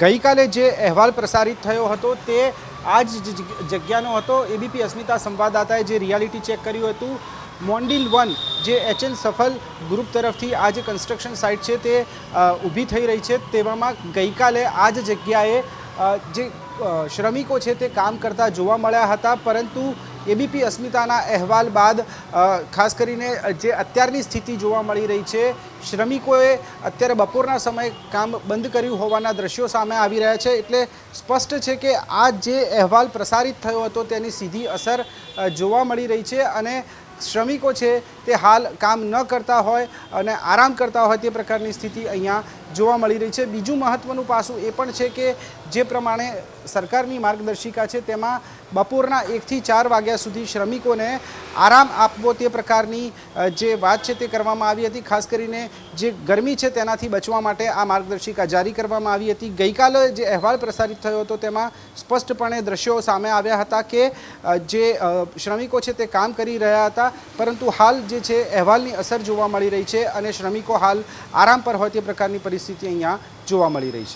ગઈકાલે જે અહેવાલ પ્રસારિત થયો હતો તે આ જ જગ્યાનો હતો. એબીપી અસ્મિતા સંવાદદાતાએ જે રિયાલિટી ચેક કર્યું હતું મોન્ડિલ વન જે એચએન સફલ ગ્રુપ તરફથી આ જે કન્સ્ટ્રક્શન સાઇટ છે તે ઊભી થઈ રહી છે તેવામાં ગઈકાલે આ જ જગ્યાએ જે શ્રમિકો છે તે કામ કરતા જોવા મળ્યા હતા, પરંતુ એબીપી અસ્મિતાના અહેવાલ બાદ ખાસ કરીને જે અત્યારની સ્થિતિ જોવા મળી રહી છે, શ્રમિકોએ અત્યારે બપોરના સમયે કામ બંધ કર્યું હોવાના દ્રશ્યો સામે આવી રહ્યા છે. એટલે સ્પષ્ટ છે કે આ જે અહેવાલ પ્રસારિત થયો હતો તેની સીધી અસર જોવા મળી રહી છે અને શ્રમિકો છે તે હાલ કામ ન કરતા હોય અને આરામ કરતા હોય તે પ્રકારની સ્થિતિ અહીંયા જોવા મળી રહી છે. બીજું મહત્ત્વનું પાસું એ પણ છે કે જે પ્રમાણે સરકારની માર્ગદર્શિકા છે તેમાં બપોરના એકથી ચાર વાગ્યા સુધી શ્રમિકોને આરામ આપવો તે પ્રકારની જે વાત છે તે કરવામાં આવી હતી. ખાસ કરીને જે ગરમી છે તેનાથી બચવા માટે આ માર્ગદર્શિકા જારી કરવામાં આવી હતી. ગઈકાલે જે અહેવાલ પ્રસારિત થયો હતો તેમાં સ્પષ્ટપણે દ્રશ્યો સામે આવ્યા હતા કે જે શ્રમિકો છે તે કામ કરી રહ્યા હતા, પરંતુ હાલ જે છે અહેવાલની અસર જોવા મળી રહી છે અને શ્રમિકો હાલ આરામ પર હોય તે પ્રકારની પરિસ્થિતિ અહીંયા જોવા મળી રહી છે.